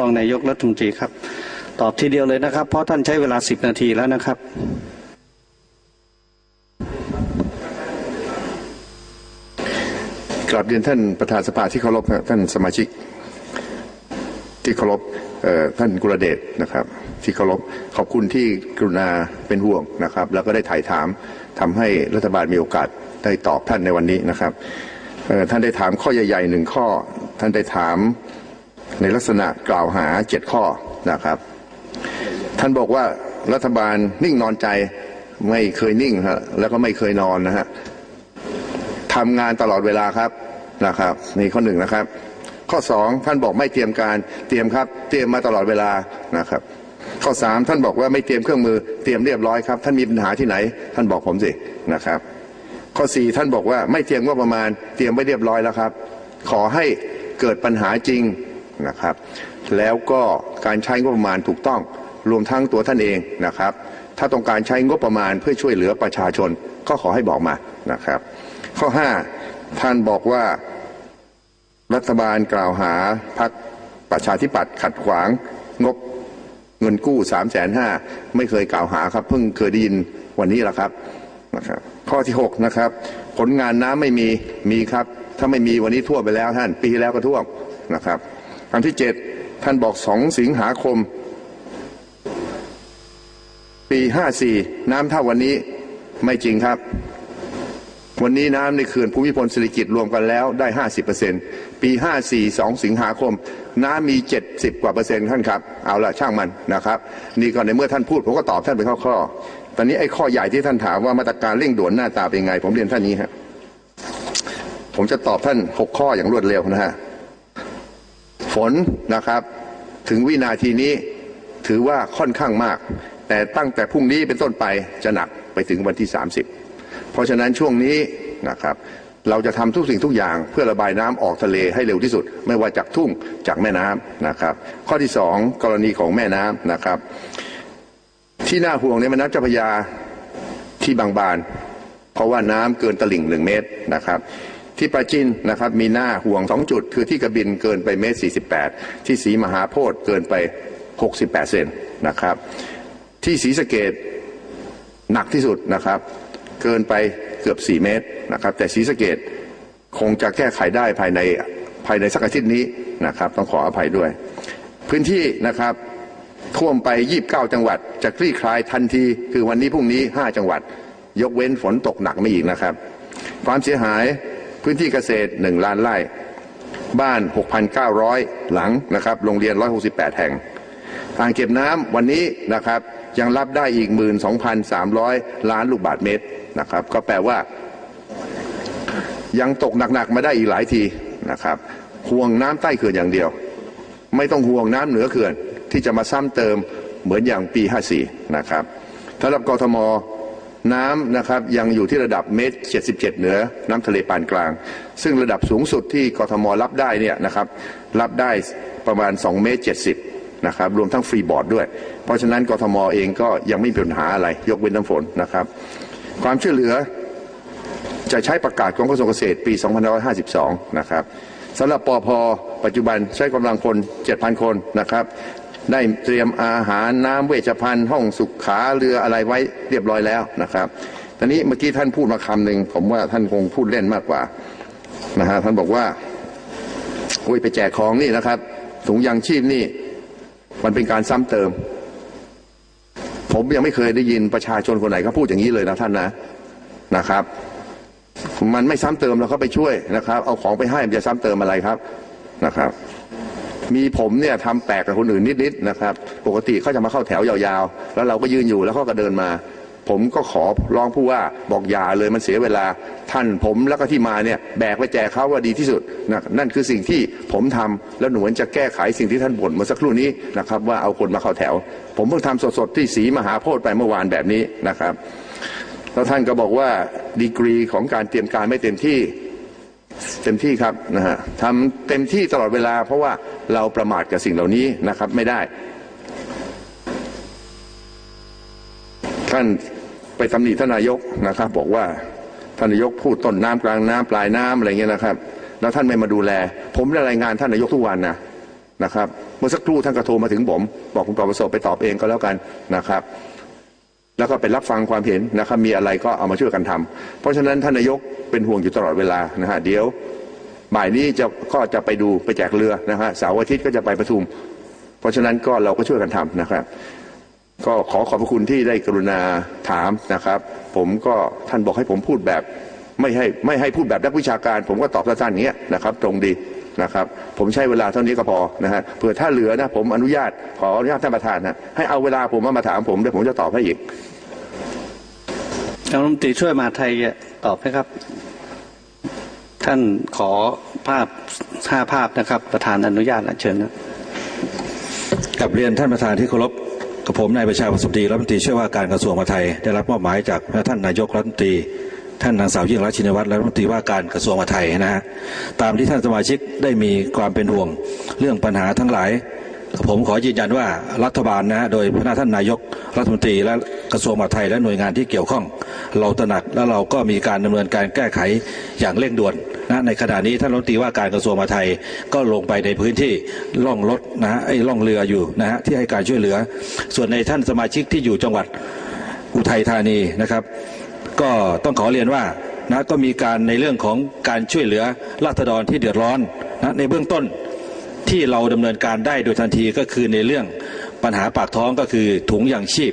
รองนายกรัฐมนตรีครับ ตอบทีเดียวเลยนะครับ เพราะท่านใช้เวลาสิบนาทีแล้วนะครับกราบเรียนท่านประธานสภาที่เคารพท่านสมาชิก ที่เคารพท่านกุลเดชนะครับ ที่เคารพขอบคุณที่กรุณาเป็นห่วงนะครับ แล้วก็ได้ถ่ายถามทำให้รัฐบาลมีโอกาสได้ตอบท่านในวันนี้นะครับท่านได้ถามข้อใหญ่ๆหนึ่งข้อ ท่านได้ถาม ในลักษณะกล่าวหาเจ็ดข้อนะครับ ท่านบอกว่ารัฐบาลนิ่งนอนใจไม่เคยนิ่งฮะแล้วก็ไม่เคยนอนนะฮะทำงานตลอดเวลาครับนะครับนี่ข้อหนึ่งนะครับ ข้อสองท่านบอกไม่เตรียมการเตรียมครับ เตรียมมาตลอดเวลานะครับ ข้อสามท่านบอกว่าไม่เตรียมเครื่องมือเตรียมเรียบร้อยครับท่านมีปัญหาที่ไหน ท่านบอกผมสินะครับ ข้อสี่ท่านบอกว่าไม่เตรียมงบประมาณ เตรียมไว้เรียบร้อยแล้วครับ ขอให้เกิดปัญหาจริง นะครับ แล้วก็การใช้งบประมาณถูกต้องรวมทั้งตัวท่านเองนะครับ ถ้าต้องการใช้งบประมาณเพื่อช่วยเหลือประชาชนก็ขอให้บอกมานะครับ ข้อ 5 ท่านบอกว่า รัฐบาลกล่าวหาพักประชาธิปัตย์ขัดขวางงบเงินกู้3ามแสนห้าไม่เคยกล่าวหาครับ เพิ่งเคยได้ยินวันนี้แหละครับนะครับ ข้อที่ 6 นะครับ ผลงานน้ำไม่มีมีครับ ถ้าไม่มีวันนี้ท่วมไปแล้วท่าน ปีที่แล้วก็ท่วมนะครับ อันที่7ท่านบอก2สิงหาคม ปี54น้ำเท่าวันนี้ไม่จริงครับ วันนี้น้ำในเขื่อนภูมิพลสิริกิตรวมกันแล้วได้50%ปี54 2สิงหาคม น้ำมี70กว่าเปอร์เซ็นต์ท่านครับ เอาละช่างมันนะครับ นี่ก็ในเมื่อท่านพูดผมก็ตอบท่านเป็นข้อๆตอนนี้ไอ้ข้อใหญ่ที่ท่านถามว่ามาตรการเร่งด่วนหน้าตาเป็นไง ผมเรียนท่านนี้ฮะผมจะตอบท่าน 6 ข้ออย่างรวดเร็วนะฮะ ฝนนะครับ ถึงวินาทีนี้ถือว่าค่อนข้างมาก แต่ตั้งแต่พรุ่งนี้เป็นต้นไปจะหนักไปถึงวันที่ 30 เพราะฉะนั้นช่วงนี้นะครับเราจะทำทุกสิ่งทุกอย่างเพื่อระบายน้ำออกทะเลให้เร็วที่สุด ไม่ว่าจากทุ่งจากแม่น้ำนะครับ ข้อที่สองกรณีของแม่น้ำนะครับ ที่น่าห่วงในแม่น้ำเจ้าพระยาที่บางบาน เพราะว่าน้ำเกินตลิ่งหนึ่งเมตรนะครับ ที่ปราจินนะครับมีหน้าห่วงสองจุด คือที่กระบินเกินไปเมตร 48 ที่ศรีมหาโพธิ์เกินไป 68 เซนนะครับ ที่ศรีสะเกดหนักที่สุดนะครับ เกินไปเกือบ 4 เมตรนะครับ แต่ศรีสะเกดคงจะแก้ไขได้ภายในภายในสักอาทิตย์นี้นะครับ ต้องขออภัยด้วย พื้นที่นะครับท่วมไป 29 จังหวัด จะคลี่คลายทันที คือวันนี้พรุ่งนี้ 5 จังหวัด ยกเว้นฝนตกหนักไม่อีกนะครับ ความเสียหาย พื้นที่เกษตร 1 ล้านไร่ บ้าน 6,900 หลังนะครับ โรงเรียน 168 แห่ง อ่างเก็บน้ำวันนี้นะครับยังรับได้อีก 12,300 ล้านลูกบาทเมตรนะครับ ก็แปลว่า ยังตกหนักๆมาได้อีกหลายทีนะครับห่วงน้ำใต้เขื่อนอย่างเดียว ไม่ต้องห่วงน้ำเหนือเขื่อนที่จะมาซ้ำเติมเหมือนอย่างปี 54 นะครับสำหรับกทม น้ำนะครับยังอยู่ที่ระดับเมตร 77 เหนือน้ำทะเลปานกลาง ซึ่งระดับสูงสุดที่กทมรับได้เนี่ยนะครับรับได้ประมาณ 2 เมตร 70 นะครับรวมทั้งฟรีบอร์ดด้วย เพราะฉะนั้นกทมเองก็ยังไม่มีปัญหาอะไรยกเว้นน้ำฝนนะครับ ความช่วยเหลือจะใช้ประกาศของกระทรวงเกษตรปี 2552 นะครับสำหรับปอพปัจจุบันใช้กำลังพล7,000 คนนะครับ ได้เตรียมอาหารน้ำเวชภัณฑ์ ห้องสุขขาเรืออะไรไว้เรียบร้อยแล้วนะครับตอนนี้เมื่อกี้ท่านพูดมาคำหนึ่งผมว่าท่านคงพูดเล่นมากกว่านะฮะท่านบอกว่าโอ้ยไปแจกของนี่นะครับถุงยางชีพนี่ มันเป็นการซ้ำเติม ผมยังไม่เคยได้ยินประชาชนคนไหนเขาพูดอย่างนี้เลยนะท่านนะนะครับ มันไม่ซ้ำเติมแล้วเราไปช่วยนะครับ เอาของไปให้มันจะซ้ำเติมอะไรครับนะครับ มีผมเนี่ยทำแปลกกับคนอื่นนิดๆนะครับ ปกติเขาจะมาเข้าแถวยาวๆ แล้วเราก็ยืนอยู่แล้วเขาก็เดินมา ผมก็ขอร้องผู้ว่าบอกอย่าเลยมันเสียเวลาท่านผมแล้วก็ที่มาเนี่ยแบกไปแจกเขาว่าดีที่สุดนะนั่นคือสิ่งที่ผมทำแล้วหนูจะแก้ไขสิ่งที่ท่านบ่นเมื่อสักครู่นี้นะครับ ว่าเอาคนมาเข้าแถว ผมเพิ่งทำสดๆที่สีมหาโพธิ์ไปเมื่อวานแบบนี้นะครับแล้วท่านก็บอกว่าดีกรีของการเตรียมการไม่เต็มที่ เต็มที่ครับนะฮะทำเต็มที่ตลอดเวลา เพราะว่าเราประมาทกับสิ่งเหล่านี้นะครับไม่ได้ท่านไปตำหนิท่านนายกนะครับ บอกว่าท่านนายกพูดต้นน้ำกลางน้ำปลายน้ำอะไรเงี้ยนะครับ แล้วท่านไม่มาดูแล ผมได้รายงานท่านนายกทุกวันนะนะครับ เมื่อสักครู่ท่านก็โทรมาถึงผม บอกคุณปประสบไปตอบเองก็แล้วกันนะครับ แล้วก็ไปรับฟังความเห็นนะครับ มีอะไรก็เอามาช่วยกันทำเพราะฉะนั้นท่านนายกเป็นห่วงอยู่ตลอดเวลานะฮะเดี๋ยว บ่ายนี้จะก็จะไปดูไปแจกเรือนะฮะเสาร์อาทิตย์ก็จะไปประชุม เพราะฉะนั้นก็เราก็ช่วยกันทำนะครับ ก็ขอขอบพระคุณที่ได้กรุณาถามนะครับ ผมก็ท่านบอกให้ผมพูดแบบไม่ให้ไม่ให้พูดแบบนักวิชาการ ผมก็ตอบสั้นๆอย่างเงี้ยนะครับ ตรงดีนะครับ ผมใช้เวลาเท่านี้ก็พอนะฮะเผื่อถ้าเหลือนะผมอนุญาตขออนุญาตท่านประธานนะให้เอาเวลาผมมามาถามผมเดี๋ยวผมจะตอบให้อีกรัฐมนตรีช่วยมาไทยตอบไหมครับ ท่านขอภาพห้าภาพนะครับ ประธานอนุญาตนะเชิญนะกับเรียนท่านประธานที่เคารพกับผมนายประชาประสบดีรัฐมนตรีช่วยว่าการกระทรวงมหาดไทยได้รับมอบหมายจากท่านนายกรัฐมนตรีท่านนางสาวยิ่งรักชินวัตรรัฐมนตรีว่าการกระทรวงมหาดไทยนะฮะตามที่ท่านสมาชิกได้มีความเป็นห่วง เรื่องปัญหาทั้งหลาย ผมขอยืนยันว่ารัฐบาลนะโดยพระท่านนายกรัฐมนตรีและกระทรวงมหาดไทยและหน่วยงานที่เกี่ยวข้อง เราตระหนักและเราก็มีการดำเนินการแก้ไขอย่างเร่งด่วนนะในขณะนี้ท่านรัฐมนตรีว่าการกระทรวงมหาดไทยก็ลงไปในพื้นที่ล่องรถนะฮะไอ้ล่องเรืออยู่นะฮะที่ให้การช่วยเหลือ ส่วนในท่านสมาชิกที่อยู่จังหวัดอุทัยธานีนะครับ ก็ต้องขอเรียนว่านะก็มีการในเรื่องของการช่วยเหลือราษฎรที่เดือดร้อนนะในเบื้องต้น ที่เราดำเนินการได้โดยทันทีก็คือในเรื่องปัญหาปากท้องก็คือถุงยางชีพ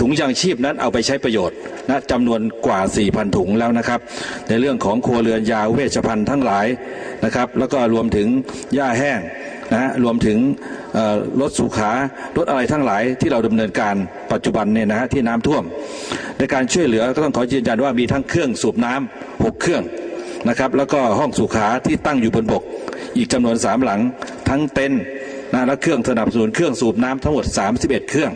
ถุงยางชีพนั้นเอาไปใช้ประโยชน์นะจำนวนกว่า 4,000 ถุงแล้วนะครับ ในเรื่องของครัวเรือนยาเวชภัณฑ์ทั้งหลายนะครับ แล้วก็รวมถึงหญ้าแห้งนะรวมถึงรถสุขารถอะไรทั้งหลายที่เราดำเนินการปัจจุบันเนี่ยนะฮะที่น้ำท่วม ในการช่วยเหลือก็ต้องขอยืนยันว่ามีทั้งเครื่องสูบน้ำหกเครื่องนะครับ แล้วก็ห้องสุขาที่ตั้งอยู่บนบก อีกจำนวนสามหลัง ทั้งเต็นท์นะและเครื่องสนับสนุนเครื่องสูบน้ำทั้งหมด 31 เครื่อง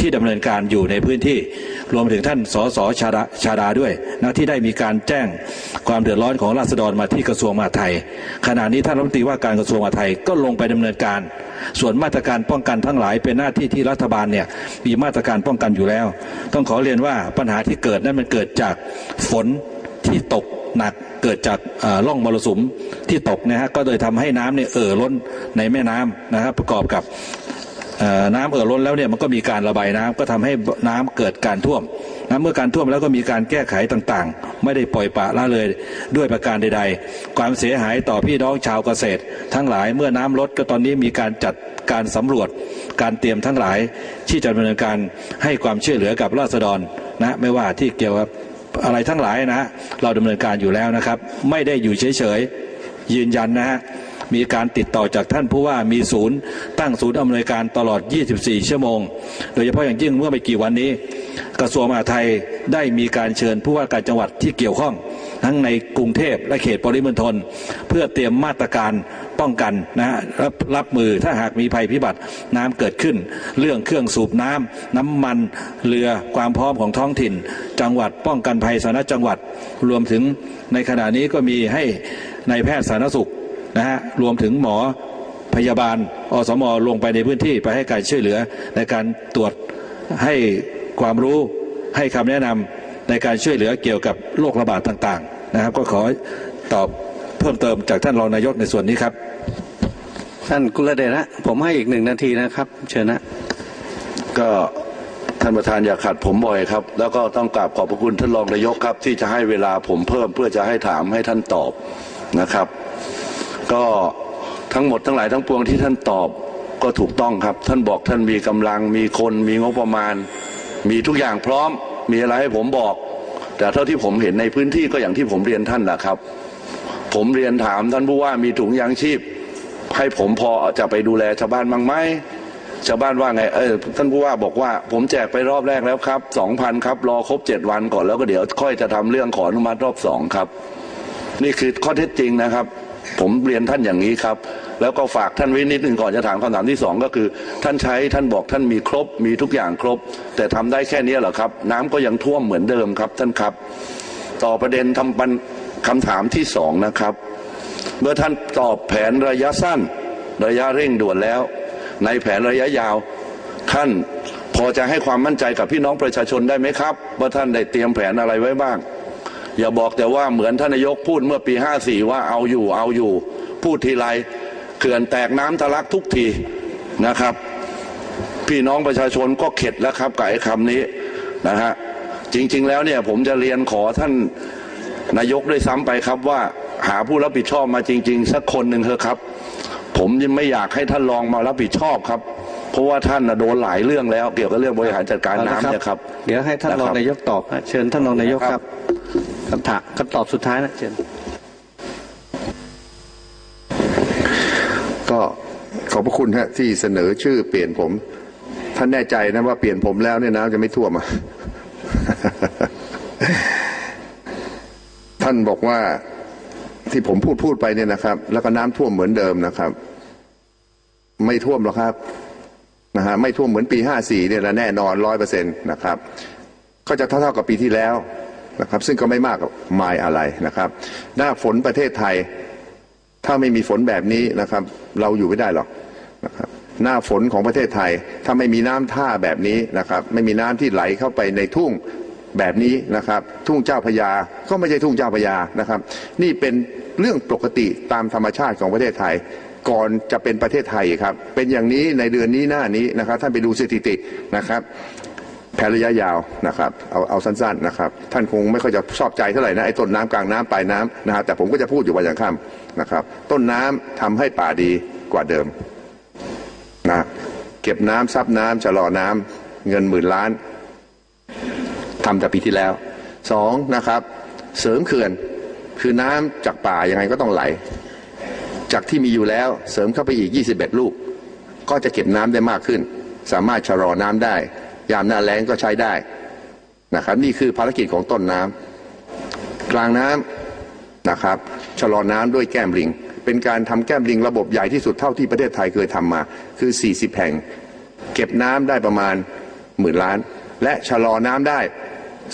ที่ดำเนินการอยู่ในพื้นที่รวมถึงท่านสสชาดาชาดาด้วยนะที่ได้มีการแจ้งความเดือดร้อนของราษฎรมาที่กระทรวงมหาดไทย ขณะนี้ท่านรัฐมนตรีว่าการกระทรวงมหาดไทยก็ลงไปดำเนินการ ส่วนมาตรการป้องกันทั้งหลายเป็นหน้าที่ที่รัฐบาลเนี่ยมีมาตรการป้องกันอยู่แล้ว ต้องขอเรียนว่าปัญหาที่เกิดนั้นมันเกิดจากฝนที่ตก หนักเกิดจากร่องมรสุมที่ตกนะฮะก็เลยทำให้น้ำเนี่ยเอ่อล้นในแม่น้ำนะครับประกอบกับน้ำเอ่อล้นแล้วเนี่ยมันก็มีการระบายน้ำก็ทำให้น้ำเกิดการท่วมนะเมื่อการท่วมแล้วก็มีการแก้ไขต่างๆ ไม่ได้ปล่อยปละละเลยด้วยประการใด ๆ ความเสียหายต่อพี่น้องชาวเกษตร ทั้งหลายเมื่อน้ำลดก็ตอนนี้มีการจัดการสำรวจ การเตรียมทั้งหลายที่จะดำเนินการให้ความช่วยเหลือกับราษฎรนะไม่ว่าที่เกี่ยวกับ อะไรทั้งหลายนะ เราดำเนินการอยู่แล้วนะครับ ไม่ได้อยู่เฉยๆยืนยันนะฮะมีการติดต่อจากท่านผู้ว่ามีศูนย์ ตั้งศูนย์อำนวยการตลอด 24 ชั่วโมง โดยเฉพาะอย่างยิ่งเมื่อไม่กี่วันนี้ กระทรวงมหาดไทยได้มีการเชิญผู้ว่าการจังหวัดที่เกี่ยวข้อง ทั้งในกรุงเทพและเขตปริมณฑลเพื่อเตรียมมาตรการ ป้องกันนะฮะรับรับมือถ้าหากมีภัยพิบัติน้ำเกิดขึ้น เรื่องเครื่องสูบน้ำน้ำมันเรือความพร้อมของท้องถิ่น จังหวัดป้องกันภัยสาธารณจังหวัด รวมถึงในขณะนี้ก็มีให้ในแพทย์สาธารณสุขนะฮะรวมถึงหมอพยาบาลอสมอลงไปในพื้นที่ไปให้การช่วยเหลือในการตรวจให้ความรู้ให้คำแนะนำในการช่วยเหลือเกี่ยวกับโรคระบาดต่าง ๆ นะครับ ก็ขอตอบ เพิ่มเติมจากท่านรองนายกในส่วนนี้ครับ ท่านกุลเดชนะผมให้อีกหนึ่งนาทีนะครับ เชิญนะก็ท่านประธานอย่าขัดผมบ่อยครับ แล้วก็ต้องกราบขอบพระคุณท่านรองนายกครับ ที่จะให้เวลาผมเพิ่มเพื่อจะให้ถามให้ท่านตอบนะครับ ก็ทั้งหมดทั้งหลายทั้งปวงที่ท่านตอบก็ถูกต้องครับ ท่านบอกท่านมีกำลังมีคนมีงบประมาณ มีทุกอย่างพร้อมมีอะไรให้ผมบอก แต่เท่าที่ผมเห็นในพื้นที่ก็อย่างที่ผมเรียนท่านแหละครับ ผมเรียนถามท่านผู้ว่ามีถุงยางชีพ ให้ผมพอจะไปดูแลชาวบ้านบ้างไหมชาวบ้านว่าไงเออท่านผู้ว่าบอกว่า ผมแจกไปรอบแรกแล้วครับสองพันครับ รอครบเจ็ดวันก่อนแล้วก็เดี๋ยวค่อยจะทำเรื่องขออนุมัติรอบสองครับ นี่คือข้อเท็จจริงนะครับ ผมเรียนท่านอย่างนี้ครับ แล้วก็ฝากท่านไว้นิดหนึ่งก่อนจะถามคำถามที่สองก็คือ ท่านใช้ท่านบอกท่านมีครบมีทุกอย่างครบ แต่ทำได้แค่นี้เหรอครับ น้ำก็ยังท่วมเหมือนเดิมครับ ท่านครับ ต่อประเด็นทำปัญ คำถามที่สองนะครับ เมื่อท่านตอบแผนระยะสั้น ระยะเร่งด่วนแล้ว ในแผนระยะยาว ท่านพอจะให้ความมั่นใจกับพี่น้องประชาชนได้ไหมครับว่าท่านได้เตรียมแผนอะไรไว้บ้าง อย่าบอกแต่ว่าเหมือนท่านนายกพูดเมื่อปี 54 ว่าเอาอยู่เอาอยู่ พูดทีไรเขื่อนแตกน้ำทะลักทุกทีนะครับ พี่น้องประชาชนก็เข็ดแล้วครับกับไอ้คำนี้นะฮะจริง ๆ แล้วเนี่ยผมจะเรียนขอท่าน นายกด้วยซ้ำไปครับว่าหาผู้รับผิดชอบมาจริง ๆ สักคนหนึ่งเถอะครับ ผมยังไม่อยากให้ท่านรองมารับผิดชอบครับ เพราะว่าท่านน่ะโดนหลายเรื่องแล้ว เกี่ยวกับเรื่องบริหารจัดการเอาละน้ำเนี่ยครับ เดี๋ยวให้ท่านรองนะครับนายกตอบฮะเชิญท่านรองนายกคครัรับบคำถามคำตอบสุดท้ายนะเชิญก็ขอบพระคุณฮะที่เสนอชื่อเปลี่ยนผม ท่านแน่ใจนะว่าเปลี่ยนผมแล้วเนี่ยน้ำจะไม่ท่วมอะท่านบอกว่าที่ผมพูดพูดไปเนี่ยนะครับ แล้วก็น้ำท่วมเหมือนเดิมนะครับ ไม่ท่วมหรอกครับนะฮะไม่ท่วมเหมือนปีห้าสี่เนี่ยนะแน่นอนร้อยเปอร์เซ็นต์นะครับ ก็จะเท่าๆกับปีที่แล้วนะครับ ซึ่งก็ไม่มากมายอะไรนะครับ หน้าฝนประเทศไทย ถ้าไม่มีฝนแบบนี้นะครับ เราอยู่ไม่ได้หรอกนะครับหน้าฝนของประเทศไทย ถ้าไม่มีน้ำท่าแบบนี้นะครับ ไม่มีน้ำที่ไหลเข้าไปในทุ่ง แบบนี้นะครับ ทุ่งเจ้าพระยาก็ไม่ใช่ทุ่งเจ้าพระยานะครับ นี่เป็นเรื่องปกติตามธรรมชาติของประเทศไทย ก่อนจะเป็นประเทศไทยครับ เป็นอย่างนี้ในเดือนนี้หน้านี้นะครับ ท่านไปดูสถิตินะครับแผนระยะยาวนะครับเอาเอาสั้นๆนะครับ ท่านคงไม่ค่อยจะชอบใจเท่าไหร่นะไอ้ต้นน้ำกลางน้ำปลายน้ำนะฮะแต่ผมก็จะพูดอยู่วันยังค่ำนะครับ ต้นน้ำทำให้ป่าดีกว่าเดิมนะเก็บน้ำซับน้ำชะลอน้ำเงินหมื่นล้าน ทำแต่ปีที่แล้วสองนะครับ เสริมเขื่อนคือน้ำจากป่ายังไงก็ต้องไหล จากที่มีอยู่แล้วเสริมเข้าไปอีก 21 ลูก ก็จะเก็บน้ำได้มากขึ้น สามารถชะลอน้ำได้ ยามหน้าแล้งก็ใช้ได้นะครับนี่คือภารกิจของต้นน้ำกลางน้ำนะครับชะลอน้ำด้วยแก้มลิง เป็นการทำแก้มลิงระบบใหญ่ที่สุดเท่าที่ประเทศไทยเคยทำมา คือ 40 แห่ง เก็บน้ำได้ประมาณหมื่นล้าน และชะลอน้ำได้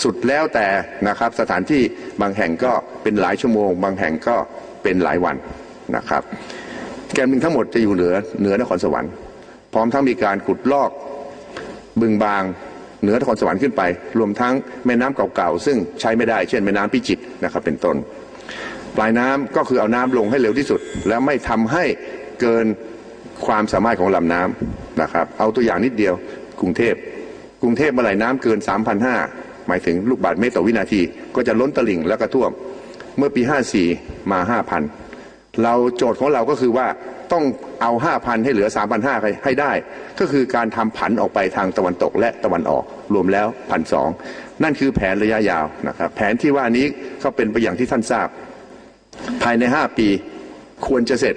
สุดแล้วแต่นะครับสถานที่บางแห่งก็เป็นหลายชั่วโมง บางแห่งก็เป็นหลายวันนะครับแกมลิงทั้งหมดจะอยู่เหนือเหนือนครสวรรค์พร้อมทั้งมีการขุดลอกบึงบางเหนือนครสวรรค์ขึ้นไป รวมทั้งแม่น้ำเก่าๆซึ่งใช้ไม่ได้เช่นแม่น้ำพิจิตรนะครับเป็นต้นปลายน้ำก็คือเอาน้ำลงให้เร็วที่สุด แล้วไม่ทำให้เกินความสามารถของลำน้ำนะครับ เอาตัวอย่างนิดเดียวกรุงเทพกรุงเทพเมื่อไหร่น้ำเกิน 3,500 หมายถึงลูกบาศก์เมตรต่อวินาที ก็จะล้นตลิ่งแล้วก็ท่วม เมื่อปี 54 มา 5,000 เราโจทย์ของเราก็คือว่าต้องเอา 5,000 ให้เหลือ 3,500 ให้ให้ได้ ก็คือการทำผันออกไปทางตะวันตกและตะวันออกรวมแล้ว1,200นั่นคือแผนระยะยาวนะครับแผนที่ว่านี้ก็เป็นไปอย่างที่ท่านทราบ ภายใน 5 ปีควรจะเสร็จ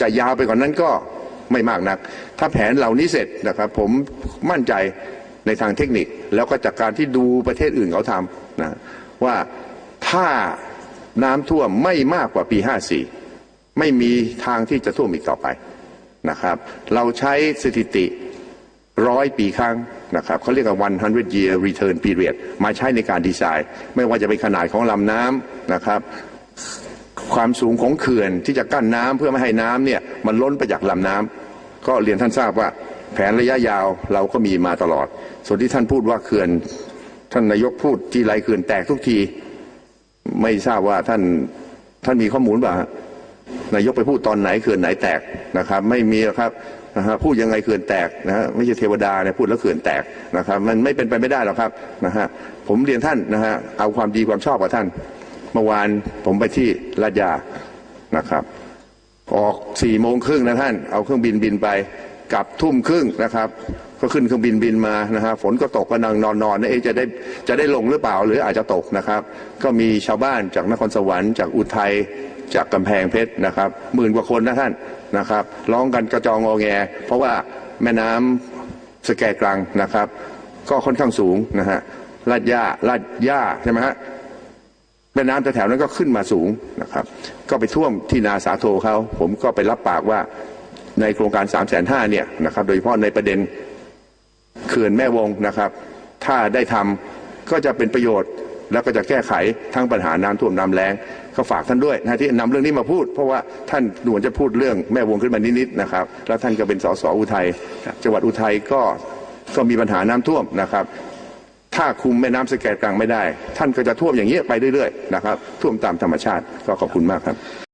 จะยาวไปกว่านนั้นก็ไม่มากนัก ถ้าแผนเหล่านี้เสร็จนะครับ ผมมั่นใจ ในทางเทคนิคแล้วก็จากการที่ดูประเทศอื่นเขาทำนะว่าถ้าน้ำท่วมไม่มากกว่าปี 54 ไม่มีทางที่จะท่วมอีกต่อไปนะครับ เราใช้สถิติร้อยปีครั้งนะครับเขาเรียกว่า 100 year return period มาใช้ในการดีไซน์ ไม่ว่าจะเป็นขนาดของลำน้ำนะครับ ความสูงของเขื่อนที่จะกั้นน้ำเพื่อไม่ให้น้ำเนี่ยมันล้นไปจากลำน้ำก็เรียนท่านทราบว่า แผนระยะยาวเราก็มีมาตลอด ส่วนที่ท่านพูดว่าเขื่อน ท่านนายกพูดทีไรเขื่อนแตกทุกที ไม่ทราบว่าท่านท่านมีข้อมูลเปล่าฮะนายกไปพูดตอนไหนเขื่อนไหนแตกนะครับ ไม่มีครับนะฮะพูดยังไงเขื่อนแตกนะฮะไม่ใช่เทวดาเนี่ยพูดแล้วเขื่อนแตกนะครับ มันไม่เป็นไปไม่ได้หรอกครับนะฮะผมเรียนท่านนะฮะเอาความดีความชอบกับท่าน เมื่อวานผมไปที่ลาดยานะครับ ออกสี่โมงครึ่งนะท่าน เอาเครื่องบินบินไป กลับทุ่มครึ่งนะครับ ก็ขึ้นเครื่องบินบินมานะฮะฝนก็ตกก็นั่งนอนนอนเอ๊ะจะได้จะได้ลงหรือเปล่าหรืออาจจะตกนะครับ ก็มีชาวบ้านจากนครสวรรค์จากอุทัยจากกำแพงเพชรนะครับหมื่นกว่าคนนะท่านนะครับร้องกันกระจองงอแง เพราะว่าแม่น้ำสแกกรังนะครับ ก็ค่อนข้างสูงนะฮะลาดย่าลาดย่าใช่ไหมฮะแม่น้ำแถวๆนั้นก็ขึ้นมาสูงนะครับ ก็ไปท่วมที่นาสาโทเขาผมก็ไปรับปากว่า ในโครงการ3ามแสนห้าเนี่ยนะครับโดยเฉพาะในประเด็นเขื่อนแม่วงนะครับ ถ้าได้ทำก็จะเป็นประโยชน์ แล้วก็จะแก้ไขทั้งปัญหาน้ำท่วมน้ำแล้งก็ฝากท่านด้วยนะที่นำเรื่องนี้มาพูด เพราะว่าท่านด่วนจะพูดเรื่องแม่วงขึ้นมานิดๆนะครับ แล้วท่านก็เป็นสสอุทัยจังหวัดอุทัยก็ก็มีปัญหาน้ำท่วมนะครับถ้าคุมแม่น้ำสแกกลางไม่ได้ ท่านก็จะท่วมอย่างนี้ยไปเรื่อยๆนะครับท่วมตามธรรมชาติก็ขอบคุณมากครับ